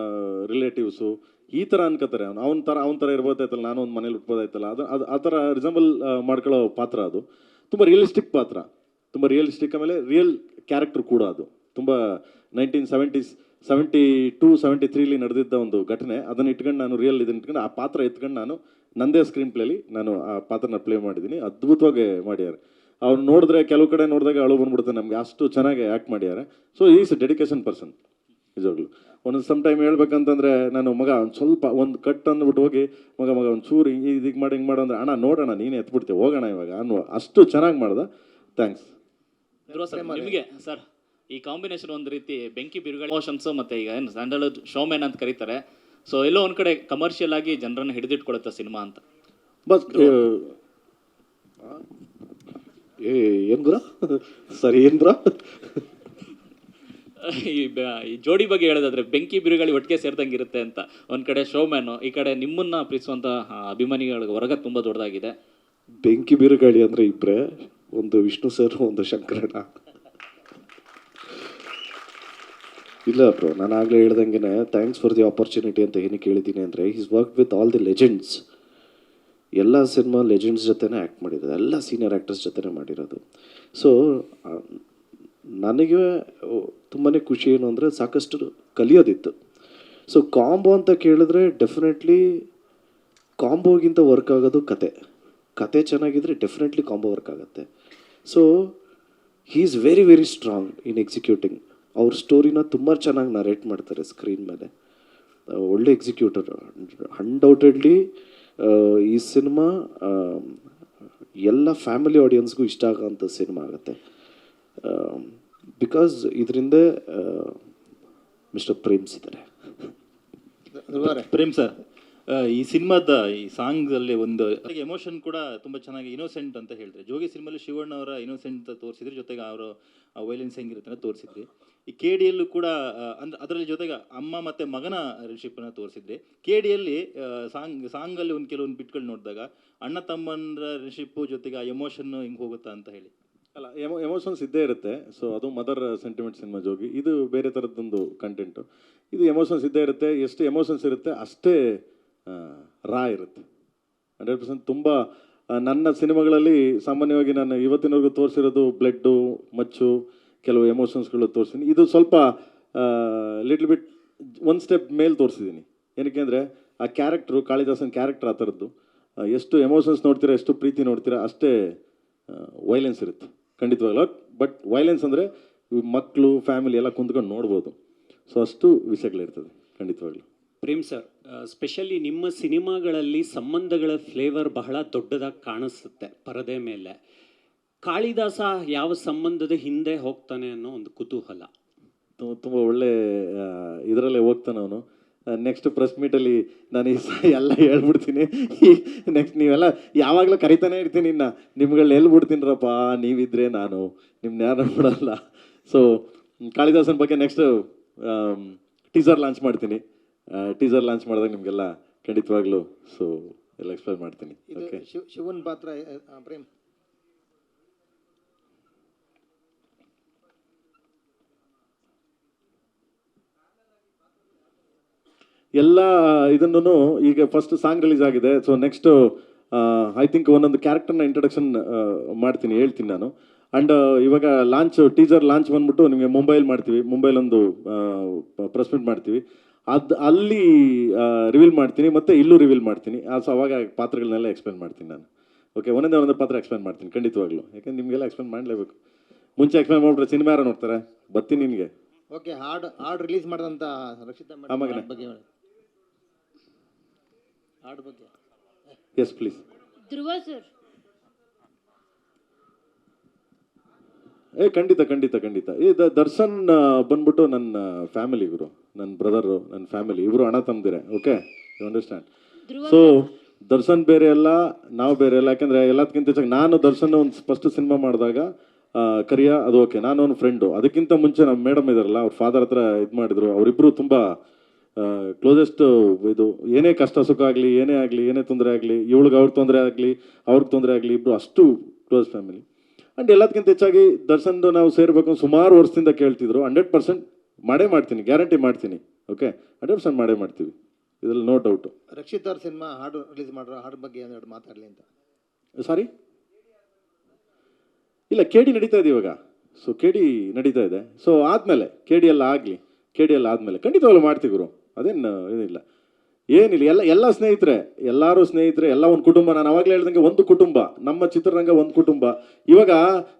ರಿಲೇಟಿವ್ಸು ಈ ಥರ ಅನ್ಕೋತಾರೆ ಅವನು ಅವ್ನ ಥರ ಅವ್ನ ಥರ ಇರ್ಬೋದಾಯ್ತಲ್ಲ, ನಾನು ಒಂದು ಮನೇಲಿ ಹುಟ್ಬೋದಾಯ್ತಲ್ಲ. ಅದು ಅದು, ಆ ಥರ ರಿಸಂಬಲ್ ಮಾಡ್ಕೊಳ್ಳೋ ಪಾತ್ರ ಅದು. ತುಂಬ ರಿಯಲಿಸ್ಟಿಕ್ ಪಾತ್ರ. ತುಂಬ ರಿಯಲಿಸ್ಟಿಕ್ ಆಮೇಲೆ ರಿಯಲ್ ಕ್ಯಾರೆಕ್ಟರ್ ಕೂಡ ಅದು. ತುಂಬ nineteen seventies seventy two seventy ತ್ರೀಲಿ ನಡೆದಿದ್ದ ಒಂದು ಘಟನೆ. ಅದನ್ನು ಇಟ್ಕೊಂಡು ನಾನು ರಿಯಲ್ ಇದನ್ನ ಇಟ್ಕೊಂಡು ಆ ಪಾತ್ರ ಎತ್ಕೊಂಡು ನಾನು ನಂದೇ ಸ್ಕ್ರೀನ್ ಪ್ಲೇಲಿ ನಾನು ಆ ಪಾತ್ರನ ಪ್ಲೇ ಮಾಡಿದ್ದೀನಿ. ಅದ್ಭುತವಾಗಿ ಮಾಡ್ಯಾರೆ ಅವ್ನು ನೋಡಿದ್ರೆ ಕೆಲವು ಕಡೆ ನೋಡಿದಾಗ ಅಳು ಬಂದ್ಬಿಡುತ್ತೆ ನಮಗೆ. ಅಷ್ಟು ಚೆನ್ನಾಗಿ ಆ್ಯಕ್ಟ್ ಮಾಡ್ಯಾರೆ ಸೊ ಈಸ್ ಡೆಡಿಕೇಶನ್ ಪರ್ಸನ್ ನಿಜವಾಗ್ಲು. ಒಂದೊಂದು ಸಮ್ ಟೈಮ್ ಹೇಳ್ಬೇಕಂತಂದ್ರೆ ನಾನು ಮಗ ಒಂದು ಸ್ವಲ್ಪ ಒಂದು ಕಟ್ ಅಂದ್ಬಿಟ್ಟು ಹೋಗಿ ಮಗ ಮಗ ಒಂದು ಚೂರು ಹಿಂಗೆ ಇದಕ್ಕೆ ಮಾಡಿ ಹಿಂಗೆ ಮಾಡು ಅಂದ್ರೆ ಅಣ್ಣ ನೋಡೋಣ ನೀನು ಎತ್ಬಿಡ್ತೀವಿ ಹೋಗೋಣ ಇವಾಗ ಅನ್ನುವ ಅಷ್ಟು ಚೆನ್ನಾಗಿ ಮಾಡ್ದ. ಥ್ಯಾಂಕ್ಸ್ ನಿಮಗೆ ಸರ್ ಈ ಕಾಂಬಿನೇಷನ್ ಒಂದು ರೀತಿ ಬೆಂಕಿ ಬಿರುಗಾಳಿ ಮೋಷನ್ಸ್ ಮತ್ತೆ ಈಗ ಏನು ಸ್ಯಾಂಡಲ್ವುಡ್ ಶೋಮ್ಯಾನ್ ಅಂತ ಕರೀತಾರೆ. ಸೊ ಎಲ್ಲೋ ಒಂದು ಕಡೆ ಕಮರ್ಷಿಯಲ್ ಆಗಿ ಜನರನ್ನು ಹಿಡಿದಿಟ್ಕೊಳುತ್ತೆ ಸಿನಿಮಾ ಅಂತ. ಬಸ್ ಏ ಏನು ಬ್ರೋ ಸರಿ ಏನು ಬ್ರೋ ಈ ಈ ಜೋಡಿ ಬಗ್ಗೆ ಹೇಳೋದಾದ್ರೆ ಬೆಂಕಿ ಬಿರುಗಾಳಿ ಒಟ್ಟಿಗೆ ಸೇರ್ದಂಗೆ ಇರುತ್ತೆ ಅಂತ. ಒಂದ್ ಕಡೆ ಶೋಮ್ಯಾನು ಈ ಕಡೆ ನಿಮ್ಮನ್ನ ಪ್ರೀತಿಸುವಂತ ಅಭಿಮಾನಿಗಳ ವರ್ಗ ತುಂಬಾ ದೊಡ್ಡದಾಗಿದೆ. ಬೆಂಕಿ ಬಿರುಗಾಳಿ ಅಂದರೆ ಇಬ್ಬರೇ ಒಂದು ವಿಷ್ಣು ಸರ್ ಒಂದು ಶಂಕರಣ್ಣ. ಇಲ್ಲ ಬ್ರೋ, ನಾನು ಆಗಲೇ ಹೇಳ್ದಂಗೆ ಥ್ಯಾಂಕ್ಸ್ ಫಾರ್ ದಿ ಆಪರ್ಚುನಿಟಿ ಅಂತ ಏನಕ್ಕೆ ಹೇಳಿದ್ದೀನಿ ಅಂದರೆ is work with all the legends ಎಲ್ಲ ಸಿನಿಮಾ ಲೆಜೆಂಡ್ಸ್ ಜೊತೆನೇ ಆ್ಯಕ್ಟ್ ಮಾಡಿರೋದು, ಎಲ್ಲ ಸೀನಿಯರ್ ಆ್ಯಕ್ಟರ್ಸ್ ಜೊತೆನೇ ಮಾಡಿರೋದು. ಸೊ ನನಗೆ ತುಂಬಾ ಖುಷಿ ಏನು ಅಂದರೆ ಸಾಕಷ್ಟು ಕಲಿಯೋದಿತ್ತು. ಸೊ ಕಾಂಬೋ ಅಂತ ಕೇಳಿದ್ರೆ ಡೆಫಿನೆಟ್ಲಿ ಕಾಂಬೋಗಿಂತ ವರ್ಕ್ ಆಗೋದು ಕತೆ. ಕತೆ ಚೆನ್ನಾಗಿದ್ರೆ ಡೆಫಿನೆಟ್ಲಿ ಕಾಂಬೋ ವರ್ಕ್ ಆಗುತ್ತೆ. So he is very very strong in executing ಅವ್ರ ಸ್ಟೋರಿನ ತುಂಬ ಚೆನ್ನಾಗಿ ನರೇಟ್ ಮಾಡ್ತಾರೆ ಸ್ಕ್ರೀನ್ ಮೇಲೆ. ಒಳ್ಳೆ ಎಕ್ಸಿಕ್ಯೂಟರ್ ಅನ್ಡೌಟೆಡ್ಲಿ ಈ ಸಿನಿಮಾ ಎಲ್ಲ ಫ್ಯಾಮಿಲಿ ಆಡಿಯನ್ಸ್ಗೂ ಇಷ್ಟ ಆಗೋಂಥ ಸಿನಿಮಾ ಆಗುತ್ತೆ. ಬಿಕಾಸ್ ಇದರಿಂದ ಮಿಸ್ಟರ್ ಪ್ರೇಮ್ಸ್ ಇದ್ದಾರೆ ಪ್ರೇಮ್ ಸರ್ ಈ ಸಿನಿಮಾದ ಈ ಸಾಂಗ್ ಅಲ್ಲಿ ಒಂದು ಎಮೋಷನ್ ಕೂಡ ತುಂಬ ಚೆನ್ನಾಗಿ ಇನೋಸೆಂಟ್ ಅಂತ ಹೇಳಿದ್ರೆ ಜೋಗಿ ಸಿನಿಮಾಲಿ ಶಿವಣ್ಣ ಅವರ ಇನೋಸೆಂಟ್ ತೋರಿಸಿದ್ರೆ ಜೊತೆಗೆ ಅವರು ವೈಲೆನ್ಸ್ ಹೆಂಗಿರುತ್ತೆ ಅಂತ ತೋರಿಸಿದ್ರಿ ಈ ಕೆ ಡಿಯಲ್ಲೂ ಕೂಡ ಅಂದ್ರೆ ಅದರಲ್ಲಿ ಜೊತೆಗೆ ಅಮ್ಮ ಮತ್ತೆ ಮಗನ ರಿಲೇಶಿಪ್ ಅನ್ನ ತೋರಿಸಿದ್ರಿ ಕೆ ಡಿಯಲ್ಲಿ ಸಾಂಗ್ ಸಾಂಗ್ ಅಲ್ಲಿ ಒಂದು ಕೆಲವೊಂದು ಬಿಟ್ಗಳು ನೋಡಿದಾಗ ಅಣ್ಣ ತಮ್ಮನ ರಿಲೇಶಿಪ್ ಜೊತೆಗೆ ಆ ಎಮೋಷನ್ ಹಿಂಗೆ ಹೋಗುತ್ತಾ ಅಂತ ಹೇಳಿ. ಅಲ್ಲ, ಎಮೋ ಎಮೋಷನ್ಸ್ ಇದ್ದೇ ಇರುತ್ತೆ. ಸೊ ಅದು ಮದರ್ ಸೆಂಟಿಮೆಂಟ್ ಸಿನಿಮಾ ಜೋಗಿ. ಇದು ಬೇರೆ ಥರದ್ದೊಂದು ಕಂಟೆಂಟು ಇದು ಎಮೋಷನ್ಸ್ ಇದ್ದೇ ಇರುತ್ತೆ. ಎಷ್ಟು ಎಮೋಷನ್ಸ್ ಇರುತ್ತೆ, ಅಷ್ಟೇ ರಾ ಇರುತ್ತೆ. ಹಂಡ್ರೆಡ್ ಪರ್ಸೆಂಟ್ ತುಂಬ ನನ್ನ ಸಿನಿಮಾಗಳಲ್ಲಿ ಸಾಮಾನ್ಯವಾಗಿ ನಾನು ಇವತ್ತಿನವರೆಗೂ ತೋರಿಸಿರೋದು ಬ್ಲಡ್ಡು, ಮಚ್ಚು ಕೆಲವು ಎಮೋಷನ್ಸ್ಗಳು ತೋರಿಸ್ತೀನಿ ಇದು ಸ್ವಲ್ಪ ಲಿಟ್ಲ್ ಬಿಟ್ ಒಂದು ಸ್ಟೆಪ್ ಮೇಲೆ ತೋರಿಸಿದ್ದೀನಿ ಏನಕ್ಕೆ ಅಂದರೆ, ಆ ಕ್ಯಾರೆಕ್ಟ್ರು ಕಾಳಿದಾಸನ್ ಕ್ಯಾರೆಕ್ಟರ್ ಆ ಥರದ್ದು ಎಷ್ಟು ಎಮೋಷನ್ಸ್ ನೋಡ್ತೀರಾ, ಎಷ್ಟು ಪ್ರೀತಿ ನೋಡ್ತೀರಾ, ಅಷ್ಟೇ ವೈಲೆನ್ಸ್ ಇರುತ್ತೆ. ಖಂಡಿತವಾಗ್ಲೂ. ಬಟ್ ವೈಲೆನ್ಸ್ ಅಂದರೆ ಮಕ್ಕಳು ಫ್ಯಾಮಿಲಿ ಎಲ್ಲ ಕುಂತ್ಕೊಂಡು ನೋಡ್ಬೋದು. ಸೊ ಅಷ್ಟು ವಿಷಯಗಳಿರ್ತದೆ. ಖಂಡಿತವಾಗ್ಲೂ. ಪ್ರೇಮ್ ಸರ್ ಸ್ಪೆಷಲಿ ನಿಮ್ಮ ಸಿನಿಮಾಗಳಲ್ಲಿ ಸಂಬಂಧಗಳ ಫ್ಲೇವರ್ ಬಹಳ ದೊಡ್ಡದಾಗಿ ಕಾಣಿಸುತ್ತೆ ಪರದೆ ಮೇಲೆ. ಕಾಳಿದಾಸ ಯಾವ ಸಂಬಂಧದ ಹಿಂದೆ ಹೋಗ್ತಾನೆ ಅನ್ನೋ ಒಂದು ಕುತೂಹಲ. ತುಂಬ ತುಂಬ ಒಳ್ಳೆ ಇದರಲ್ಲೇ ಹೋಗ್ತಾನೆ ಅವನು. ನೆಕ್ಸ್ಟ್ ಪ್ರೆಸ್ ಮೀಟಲ್ಲಿ ನಾನು ಈ ಸ ಎಲ್ಲ ಹೇಳ್ಬಿಡ್ತೀನಿ. ನೆಕ್ಸ್ಟ್ ನೀವೆಲ್ಲ ಯಾವಾಗಲೂ ಕರಿತಾನೆ ಇರ್ತೀನಿ ಇನ್ನು. ನಿಮ್ಗಳು ಎಲ್ಲಿ ಬಿಡ್ತೀನಿರಪ್ಪ ನೀವಿದ್ರೆ ನಾನು. ನಿಮ್ನ ಯಾರು ಬಿಡಲ್ಲ ಸೊ ಕಾಳಿದಾಸನ ಬಗ್ಗೆ ನೆಕ್ಸ್ಟ್ ಟೀಸರ್ ಲಾಂಚ್ ಮಾಡ್ತೀನಿ. ಟೀಸರ್ ಲಾಂಚ್ ಮಾಡಿದಾಗ ನಿಮಗೆಲ್ಲ ಖಂಡಿತವಾಗ್ಲೂ ಸೊ ಎಲ್ಲ ಎಕ್ಸ್ಪ್ಲೈನ್ ಮಾಡ್ತೀನಿ. ಓಕೆ ಶಿವನ್ ಪಾತ್ರ ಪ್ರೇಮ್? ಎಲ್ಲ ಇದನ್ನು ಈಗ ಫಸ್ಟ್ ಸಾಂಗ್ ರಿಲೀಸ್ ಆಗಿದೆ. ಸೊ ನೆಕ್ಸ್ಟ್ ಐ ಥಿಂಕ್ ಒಂದೊಂದು ಕ್ಯಾರೆಕ್ಟರ್ನ ಇಂಟ್ರಡಕ್ಷನ್ ಮಾಡ್ತೀನಿ ಹೇಳ್ತೀನಿ ನಾನು. ಆ್ಯಂಡ್ ಇವಾಗ ಲಾಂಚ್ ಟೀಸರ್ ಲಾಂಚ್ ಬಂದ್ಬಿಟ್ಟು ನಿಮಗೆ ಮುಂಬೈಲಿ ಮಾಡ್ತೀವಿ. ಮುಂಬೈಲೊಂದು ಪ್ರೆಸ್ ಮೀಟ್ ಮಾಡ್ತೀವಿ. ಅದು ಅಲ್ಲಿ ರಿವೀಲ್ ಮಾಡ್ತೀನಿ ಮತ್ತು ಇಲ್ಲೂ ರಿವೀಲ್ ಮಾಡ್ತೀನಿ. ಸೊ ಅವಾಗ ಪಾತ್ರಗಳನ್ನೆಲ್ಲ ಎಕ್ಸ್ಪ್ಲೇನ್ ಮಾಡ್ತೀನಿ ನಾನು. ಓಕೆ ಒಂದೊಂದೇ ಒಂದೊಂದು ಪಾತ್ರ ಎಕ್ಸ್ಪ್ಲೇನ್ ಮಾಡ್ತೀನಿ ಖಂಡಿತವಾಗ್ಲೂ. ಯಾಕಂದ್ರೆ ನಿಮಗೆಲ್ಲ ಎಕ್ಸ್ಪ್ಲೇನ್ ಮಾಡಲೇಬೇಕು. ಮುಂಚೆ ಎಕ್ಸ್ಪ್ಲೇನ್ ಮಾಡ್ಬಿಟ್ರೆ ಸಿನಿಮಾ ಯಾರು ನೋಡ್ತಾರೆ? ಬರ್ತೀನಿ ನಿನಗೆ. ಓಕೆ ಹಾಡು ಹಾಡು ರಿಲೀಸ್ ಮಾಡಿದಂಥ ರಕ್ಷಿತಾ ಬಗ್ಗೆ ಹಾಡ್ ಬಗ್ಗೆ. Yes please Dhruva sir. ಏ ಖಂಡಿತ ಖಂಡಿತ ಖಂಡಿತ. ಏ ದ- ದರ್ಶನ್ ಬಂದ್ಬಿಟ್ಟು ನನ್ನ ಫ್ಯಾಮಿಲಿ ಇವರು ನನ್ನ ಬ್ರದರು ನನ್ನ ಫ್ಯಾಮಿಲಿ ಇವರು ಹಣ ತಂದಿರೆ okay you understand so Darshan ಬೇರೆ ಅಲ್ಲ ನಾವು ಬೇರೆ ಅಲ್ಲ. ಯಾಕಂದ್ರೆ ಎಲ್ಲದಕ್ಕಿಂತ ಹೆಚ್ಚಾಗಿ ನಾನು ದರ್ಶನ್ ಒಂದು ಫಸ್ಟ್ ಸಿನಿಮಾ ಮಾಡಿದಾಗ ಕರಿಯ ಅದು ಓಕೆ ನಾನು ಒಂದು ಫ್ರೆಂಡು ಅದಕ್ಕಿಂತ ಮುಂಚೆ ನಮ್ಮ ಮೇಡಮ್ ಇದಾರಲ್ಲ ಅವ್ರ ಫಾದರ್ ಹತ್ರ ಇದು ಮಾಡಿದ್ರು. ಅವರಿಬ್ಬರು ತುಂಬ ಕ್ಲೋಸೆಸ್ಟ್ ಇದು ಏನೇ ಕಷ್ಟ ಸುಖ ಆಗಲಿ ಏನೇ ಆಗಲಿ ಏನೇ ತೊಂದರೆ ಆಗಲಿ ಇವಳಿಗೆ ಅವ್ರಿಗೆ ತೊಂದರೆ ಆಗಲಿ ಅವ್ರಿಗೆ ತೊಂದರೆ ಆಗಲಿ ಇಬ್ಬರು ಅಷ್ಟು ಕ್ಲೋಸ್ ಫ್ಯಾಮಿಲಿ ಆ್ಯಂಡ್ ಎಲ್ಲದಕ್ಕಿಂತ ಹೆಚ್ಚಾಗಿ ದರ್ಶನ್ದು ನಾವು ಸೇರಬೇಕು ಸುಮಾರು ವರ್ಷದಿಂದ ಕೇಳ್ತಿದ್ರು. ಹಂಡ್ರೆಡ್ ಪರ್ಸೆಂಟ್ ಮಾಡೇ ಮಾಡ್ತೀನಿ ಗ್ಯಾರಂಟಿ ಮಾಡ್ತೀನಿ. ಓಕೆ ಹಂಡ್ರೆಡ್ ಪರ್ಸೆಂಟ್ ಮಾಡೇ ಮಾಡ್ತೀವಿ. ಇದರಲ್ಲಿ ನೋ ಡೌಟು ರಕ್ಷಿತ್ ಅವ್ರ ಸಿನಿಮಾ ಹಾಡು ರಿಲೀಸ್ ಮಾಡಿರೋ ಹಾಡು ಬಗ್ಗೆ ಏನಾದ್ರು ಮಾತಾಡಲಿ ಅಂತ? ಸಾರಿ ಇಲ್ಲ ಕೆ ಡಿ ನಡೀತಾ ಇದೆ ಇವಾಗ. ಸೊ ಕೆ ಡಿ ನಡೀತಾ ಇದೆ. ಸೊ ಆದಮೇಲೆ ಕೆ ಡಿ ಎಲ್ಲ ಆಗಲಿ ಕೆ ಡಿ ಎಲ್ಲ ಆದಮೇಲೆ ಖಂಡಿತವಾಗ್ಲೂ ಮಾಡ್ತೀವಿ ಗುರು. ಅದೇನು, ಇದಿಲ್ಲ. ಏನಿಲ್ಲ, ಎಲ್ಲ ಎಲ್ಲ ಸ್ನೇಹಿತರೆ, ಎಲ್ಲರೂ ಸ್ನೇಹಿತರೆ, ಎಲ್ಲ ಒಂದು ಕುಟುಂಬ. ನಾನು ಅವಾಗಲೇ ಹೇಳ್ದಂಗೆ ಒಂದು ಕುಟುಂಬ. ನಮ್ಮ ಚಿತ್ರರಂಗ ಒಂದು ಕುಟುಂಬ. ಇವಾಗ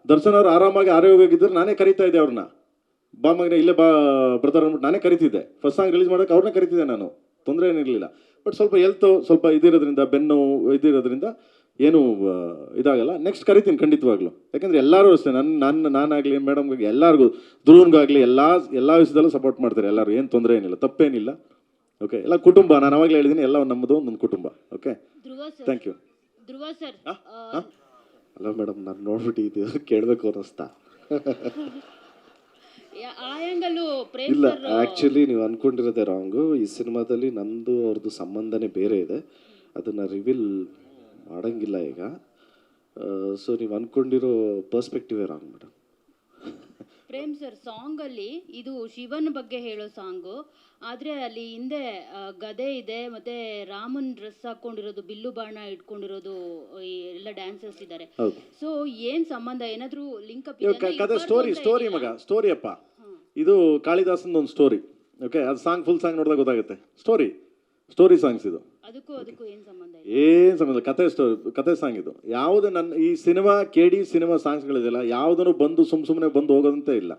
ದರ್ಶನ್ ಅವರು ಆರಾಮಾಗಿ ಆರೋಗ್ಯವಾಗಿದ್ದರೆ ನಾನೇ ಕರಿತಾ ಇದ್ದೆ ಅವ್ರನ್ನ ಬಾ ಮಗನೇ, ಇಲ್ಲೇ ಬಾ ಬ್ರದರ್ ಅಂದ್ಬಿಟ್ಟು ನಾನೇ ಕರಿತಿದ್ದೆ. ಫಸ್ಟ್ ಸಾಂಗ್ ರಿಲೀಸ್ ಮಾಡೋಕೆ ಅವ್ರನ್ನೇ ಕರಿತಿದ್ದೆ ನಾನು. ತೊಂದರೆ ಏನಿರಲಿಲ್ಲ. ಬಟ್ ಸ್ವಲ್ಪ ಎಲ್ತು ಸ್ವಲ್ಪ ಇದಿರೋದ್ರಿಂದ, ಬೆನ್ನು ಇದಿರೋದ್ರಿಂದ ಏನು ಇದಾಗಲ್ಲ. ನೆಕ್ಸ್ಟ್ ಕರಿತೀನಿ ಖಂಡಿತವಾಗ್ಲೂ. ಯಾಕಂದರೆ ಎಲ್ಲರೂ ಅಷ್ಟೇ ನನ್ನ ನನ್ನ ನಾನಾಗಲಿ ಮೇಡಮ್ಗಾಗಿ ಎಲ್ಲರಿಗೂ ಧ್ರುವನ್ಗಾಗಲಿ ಎಲ್ಲ ಎಲ್ಲ ವಿಷಯದಲ್ಲೂ ಸಪೋರ್ಟ್ ಮಾಡ್ತಾರೆ ಎಲ್ಲರೂ. ಏನು ತೊಂದರೆ ಏನಿಲ್ಲ. ತಪ್ಪೇನಿಲ್ಲ. ಓಕೆ ಎಲ್ಲ ಕುಟುಂಬ. ನಾನು ಅವಾಗಲೇ ಹೇಳಿದ್ದೀನಿ ಎಲ್ಲ ನಮ್ಮದು ಒಂದು ಕುಟುಂಬ. ಓಕೆ ಥ್ಯಾಂಕ್ ಯು ಅಲ್ಲ ಮೇಡಮ್ ನಾನು ನೋಡ್ಬಿಟ್ಟು ಇದು ಕೇಳಬೇಕು ಅನ್ನಿಸ್ತಾ. ಇಲ್ಲ ಆ್ಯಕ್ಚುಲಿ ನೀವು ಅನ್ಕೊಂಡಿರೋದೇ ರಾಂಗು ಈ ಸಿನಿಮಾದಲ್ಲಿ ನಂದು ಅವ್ರದ್ದು ಸಂಬಂಧನೇ ಬೇರೆ ಇದೆ. ಅದನ್ನು ರಿವೀಲ್ ಮಾಡಂಗಿಲ್ಲ ಈಗ. ಸೊ ನೀವು ಅನ್ಕೊಂಡಿರೋ ಪರ್ಸ್ಪೆಕ್ಟಿವೇ wrong madam Prem sir song ಅಲ್ಲಿ ಇದು ಶಿವನ್ ಬಗ್ಗೆ ಹೇಳೋ ಸಾಂಗು ಆದ್ರೆ ಅಲ್ಲಿ ಹಿಂದೆ ಗದೆ ಇದೆ ಮತ್ತೆ ರಾಮನ್ ಡ್ರೆಸ್ ಹಾಕೊಂಡಿರೋದು ಬಿಲ್ಲು ಬಾಣ ಇಟ್ಕೊಂಡಿರೋದು ಎಲ್ಲ ಡ್ಯಾನ್ಸರ್ಸ್ ಇದ್ದಾರೆ. ಸೊ ಏನ್ ಸಂಬಂಧ? ಏನಾದ್ರೂ ಲಿಂಕ್ ಅಪ್ ಇವಾಗ ಕ- ಕತೆ ಸ್ಟೋರಿ ಸ್ಟೋರಿ ಮಗ ಸ್ಟೋರಿ ಅಪ್ಪ. ಇದು ಕಾಳಿದಾಸನ್ ಒಂದು ಸ್ಟೋರಿ ಓಕೆ ಅದು ಸಾಂಗ್ ಫುಲ್ ಸಾಂಗ್ ನೋಡಿದಾಗ ಗೊತ್ತಾಗುತ್ತೆ. ಸ್ಟೋರಿ ಸ್ಟೋರಿ ಸಾಂಗ್ಸ್ ಇದು. ಅದಕ್ಕೂ ಅದಕ್ಕೂ ಏನ್ ಸಂಬಂಧ ಕತೆ ಸ್ಟೋರಿ ಕತೆ ಸಾಂಗ್ ಇದು. ಯಾವುದು ನನ್ನ ಈ ಸಿನಿಮಾ ಕೆ ಡಿ ಸಿನಿಮಾ ಸಾಂಗ್ಸ್ಗಳಿದೆಯಲ್ಲ ಯಾವುದನ್ನು ಬಂದು ಸುಮ್ ಸುಮ್ಮನೆ ಬಂದು ಹೋಗೋದಂತೆ ಇಲ್ಲ.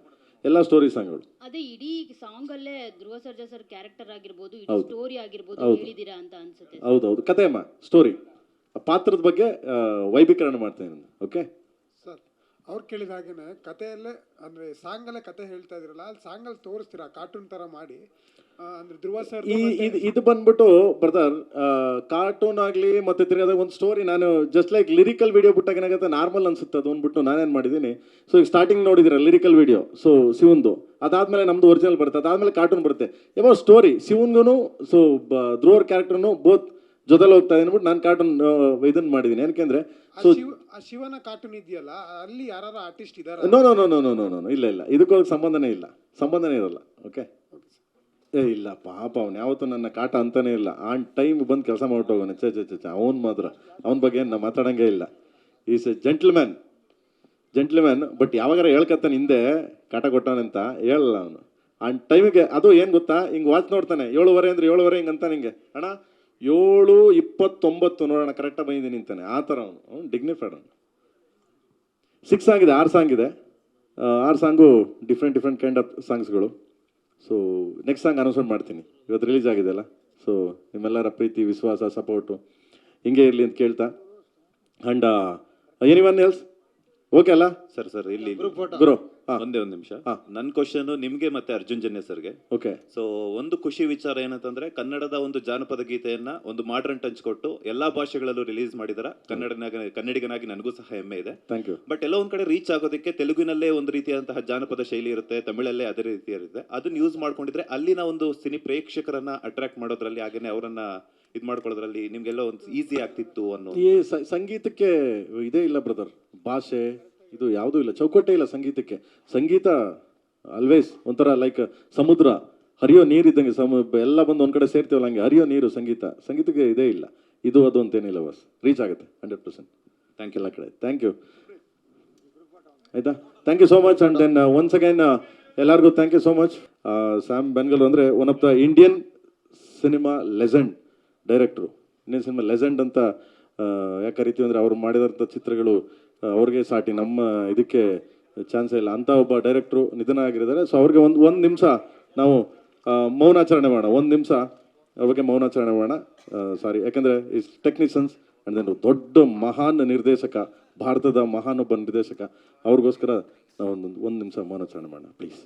ಎಲ್ಲ ಸ್ಟೋರಿ ಸಾಂಗ್ಗಳು ಅದೇ ಇಡೀ ಸಾಂಗ್ ಅಲ್ಲೇ ಧ್ರುವ ಸರ್ಜಾ ಸರ್ ಕ್ಯಾರೆಕ್ಟರ್ ಆಗಿರ್ಬೋದು ಸ್ಟೋರಿ ಆಗಿರ್ಬೋದು. ಹೇಳಿದೀರಾ ಅಂತ ಅನ್ಸುತ್ತೆ ಹೌದೌದು ಕತೆ ಅಮ್ಮ ಸ್ಟೋರಿ ಪಾತ್ರದ ಬಗ್ಗೆ ವೈಭೀಕರಣ ಮಾಡ್ತೇನೆ ಓಕೆ ಅವ್ರು ಕೇಳಿದ ಹಾಗೇನೆ ಕಥೆಯಲ್ಲೇ ಅಂದರೆ ಸಾಂಗಲ್ಲೇ ಕತೆ ಹೇಳ್ತಾ ಇದ್ರಲ್ಲ ಅಲ್ಲಿ ಸಾಂಗಲ್ಲಿ ತೋರಿಸ್ತೀರಾ ಕಾರ್ಟೂನ್ ಥರ ಮಾಡಿ? ಅಂದ್ರೆ ಧ್ರುವ ಸರ್ ಈ ಇದು ಇದು ಬಂದ್ಬಿಟ್ಟು ಬ್ರದರ್ ಕಾರ್ಟೂನ್ ಆಗಲಿ ಮತ್ತೆ ತಿರ್ಗಾದಾಗ ಒಂದು ಸ್ಟೋರಿ ನಾನು ಜಸ್ಟ್ ಲೈಕ್ ಲಿರಿಕಲ್ ವಿಡಿಯೋ ಬಿಟ್ಟಾಗ ಏನಾಗುತ್ತೆ ನಾರ್ಮಲ್ ಅನ್ಸುತ್ತೆ ಅದು ಅಂದ್ಬಿಟ್ಟು ನಾನೇನು ಮಾಡಿದ್ದೀನಿ. ಸೊ ಈಗ ಸ್ಟಾರ್ಟಿಂಗ್ ನೋಡಿದಿರ ಲಿರಿಕಲ್ ವಿಡಿಯೋ ಸೊ ಶಿವಂದು. ಅದಾದ್ಮೇಲೆ ನಮ್ದು ಒರಿಜಿನಲ್ ಬರುತ್ತೆ ಅದಾದ್ಮೇಲೆ ಕಾರ್ಟೂನ್ ಬರುತ್ತೆ. ಯಾವ ಸ್ಟೋರಿ ಶಿವನ್ಗೂ ಸೊ ಧ್ರುವರ್ ಕ್ಯಾರೆಕ್ಟರ್ನು ಬೋತ್ ಜೊತೆಲಿ ಹೋಗ್ತಾ ಇದೆ ಅಂದ್ಬಿಟ್ಟು ನಾನು ಕಾರ್ಟೂನ್ ಇದನ್ನ ಮಾಡಿದ್ದೀನಿ ಏನಕ್ಕೆಂದ್ರೆ ಆ ಸೊ ಶಿವ ಆ ಶಿವನ ಕಾರ್ಟೂನ್ ಇದೆಯಲ್ಲ ಅಲ್ಲಿ ಯಾರು ಆರ್ಟಿಸ್ಟ್ ಇದಾರ no no no no no no no ಇಲ್ಲ ಇಲ್ಲ. ಇದಕ್ಕೂ ಸಂಬಂಧನೇ ಇಲ್ಲ. ಸಂಬಂಧನೇ ಇರಲ್ಲ ಓಕೆ ಏ ಇಲ್ಲ ಪಾಪ ಅವ್ನು ಯಾವತ್ತೂ ನನ್ನ ಕಾಟ ಅಂತಾನೆ ಇಲ್ಲ. ಆನ್ ಟೈಮ್ ಬಂದು ಕೆಲಸ ಮಾಡ್ಬಿಟ್ಟು ಹೋಗೋಣ ಚೆ ಚೆ ಚಾ ಅವ್ನು ಮಾತ್ರ. ಅವನ ಬಗ್ಗೆ ಏನು ನಾವು ಮಾತಾಡಂಗೆ ಇಲ್ಲ. Is a gentleman gentleman but ಯಾವಾಗಾರ ಹೇಳ್ಕತ್ತಾನೆ ಹಿಂದೆ ಕಾಟ ಕೊಟ್ಟಾನಂತ ಅಂತ ಹೇಳಲ್ಲ ಅವನು. ಆನ್ ಟೈಮಿಗೆ ಅದು ಏನು ಗೊತ್ತಾ? ಹಿಂಗೆ ವಾಚ್ ನೋಡ್ತಾನೆ. ಏಳುವರೆ ಅಂದ್ರೆ ಏಳುವರೆ ಹಿಂಗೆ ಅಂತ ಹಿಂಗೆ ಅಣ್ಣ ಏಳು ಇಪ್ಪತ್ತೊಂಬತ್ತು ನೋಡೋಣ ಕರೆಕ್ಟಾಗಿ ಬಂದಿದ್ದೀನಿ ಅಂತಾನೆ. ಆ ಥರ ಅವನು. ಅವ್ನು ಡಿಗ್ನಿಫೈಡ್ ಅವನು. ಸಿಕ್ಸ್ ಸಾಂಗ್ ಇದೆ ಆರು ಸಾಂಗ್ ಇದೆ. ಆರು song different different kind of ಸಾಂಗ್ಸ್ಗಳು so next song announcement ಮಾಡ್ತೀನಿ. ಇವತ್ತು ರಿಲೀಸ್ ಆಗಿದೆ ಅಲ್ಲ. ಸೊ ನಿಮ್ಮೆಲ್ಲರ ಪ್ರೀತಿ ವಿಶ್ವಾಸ ಸಪೋರ್ಟು ಹಿಂಗೆ ಇರಲಿ ಅಂತ ಕೇಳ್ತಾ. And any one else okay ಅಲ್ಲ? ಸರ್ ಸರ್ ಇಲ್ಲಿ ಗುರು. ಒಂದೇ ಒಂದು ನಿಮಿಷ. ನನ್ನ ಕ್ವಶನ್ ನಿಮ್ಗೆ ಮತ್ತೆ ಅರ್ಜುನ್ ಜನ್ಯ ಸರ್ಗೆ. ಓಕೆ ಸೊ ಒಂದು ಖುಷಿ ವಿಚಾರ ಏನಂತಂದ್ರೆ ಕನ್ನಡದ ಒಂದು ಜಾನಪದ ಗೀತೆಯನ್ನ ಒಂದು ಮಾಡ್ರನ್ ಟಚ್ ಕೊಟ್ಟು ಎಲ್ಲಾ ಭಾಷೆಗಳಲ್ಲೂ ರಿಲೀಸ್ ಮಾಡಿದಾರ ಕನ್ನಡನಾಗ ಕನ್ನಡಿಗನಾಗಿ ನನಗೂ ಸಹ ಹೆಮ್ಮೆ ಇದೆ. ಥ್ಯಾಂಕ್ ಯು ಬಟ್ ಎಲ್ಲ ಒಂದ್ ಕಡೆ ರೀಚ್ ಆಗೋದಕ್ಕೆ ತೆಲುಗಿನಲ್ಲೇ ಒಂದು ರೀತಿಯಾದಂತಹ ಜಾನಪದ ಶೈಲಿ ಇರುತ್ತೆ ತಮಿಳಲ್ಲೇ ಅದೇ ರೀತಿ ಇರುತ್ತೆ ಅದನ್ನ ಯೂಸ್ ಮಾಡ್ಕೊಂಡಿದ್ರೆ ಅಲ್ಲಿನ ಒಂದು ಸಿನಿ ಪ್ರೇಕ್ಷಕರನ್ನ ಅಟ್ರಾಕ್ಟ್ ಮಾಡೋದ್ರಲ್ಲಿ ಹಾಗೇನೆ ಅವರನ್ನ ಇದ್ ಮಾಡ್ಕೊಳ್ಳೋದ್ರಲ್ಲಿ ನಿಮ್ಗೆಲ್ಲ ಒಂದು ಈಸಿ ಆಗ್ತಿತ್ತು ಅನ್ನೋ ಈ ಸಂಗೀತಕ್ಕೆ ಇದೇ ಇಲ್ಲ ಬ್ರದರ್ ಭಾಷೆ ಇದು ಯಾವುದೂ ಇಲ್ಲ. ಚೌಕಟ್ಟೆ ಇಲ್ಲ ಸಂಗೀತಕ್ಕೆ. ಸಂಗೀತ ಆಲ್ವೇಸ್ ಒಂಥರ ಲೈಕ್ ಸಮುದ್ರ ಹರಿಯೋ ನೀರು ಇದ್ದಂಗೆ ಸಮ ಎಲ್ಲ ಬಂದು ಒಂದ್ ಕಡೆ ಸೇರ್ತೀವಲ್ಲ ಹಂಗೆ ಹರಿಯೋ ನೀರು ಸಂಗೀತ. ಸಂಗೀತಕ್ಕೆ ಇದೇ ಇಲ್ಲ. ಇದು ಅದು ಅಂತೇನಿಲ್ಲ ಬಸ್ ರೀಚ್ ಆಗುತ್ತೆ ಹಂಡ್ರೆಡ್ ಪರ್ಸೆಂಟ್ ಥ್ಯಾಂಕ್ ಯು ಎಲ್ಲ ಕಡೆ. ಥ್ಯಾಂಕ್ ಯು ಆಯ್ತಾ? Thank you so much and then once again ಎಲ್ಲರಿಗೂ thank you so much Shyam Benegal ಅಂದರೆ one of the Indian cinema legend director Indian cinema legend ಅಂತ ಆ, ಯಾಕೆ ಕರಿತೀವಿ ಅಂದರೆ ಅವ್ರು ಮಾಡಿದಂಥ ಚಿತ್ರಗಳು ಅವ್ರಿಗೆ ಸಾಟಿ ನಮ್ಮ ಇದಕ್ಕೆ ಚಾನ್ಸೇ ಇಲ್ಲ. ಅಂತ ಒಬ್ಬ ಡೈರೆಕ್ಟ್ರು ನಿಧನ ಆಗಿದ್ದಾರೆ ಸೊ ಅವ್ರಿಗೆ ಒಂದು ಒಂದು ನಿಮಿಷ ನಾವು ಮೌನಾಚರಣೆ ಮಾಡೋಣ. ಒಂದು ನಿಮಿಷ ಅವ್ರ ಬಗ್ಗೆ ಮೌನಾಚರಣೆ ಮಾಡೋಣ. ಸಾರಿ ಯಾಕಂದರೆ ಇಸ್ ಟೆಕ್ನಿಷಿಯನ್ಸ್ ಆ್ಯಂಡ್ ದೆನ್ ದೊಡ್ಡ ಮಹಾನ್ ನಿರ್ದೇಶಕ, ಭಾರತದ ಮಹಾನ್ ಒಬ್ಬ ನಿರ್ದೇಶಕ, ಅವ್ರಿಗೋಸ್ಕರ ಒಂದು ಒಂದು ನಿಮಿಷ ಮೌನಾಚರಣೆ ಮಾಡೋಣ ಪ್ಲೀಸ್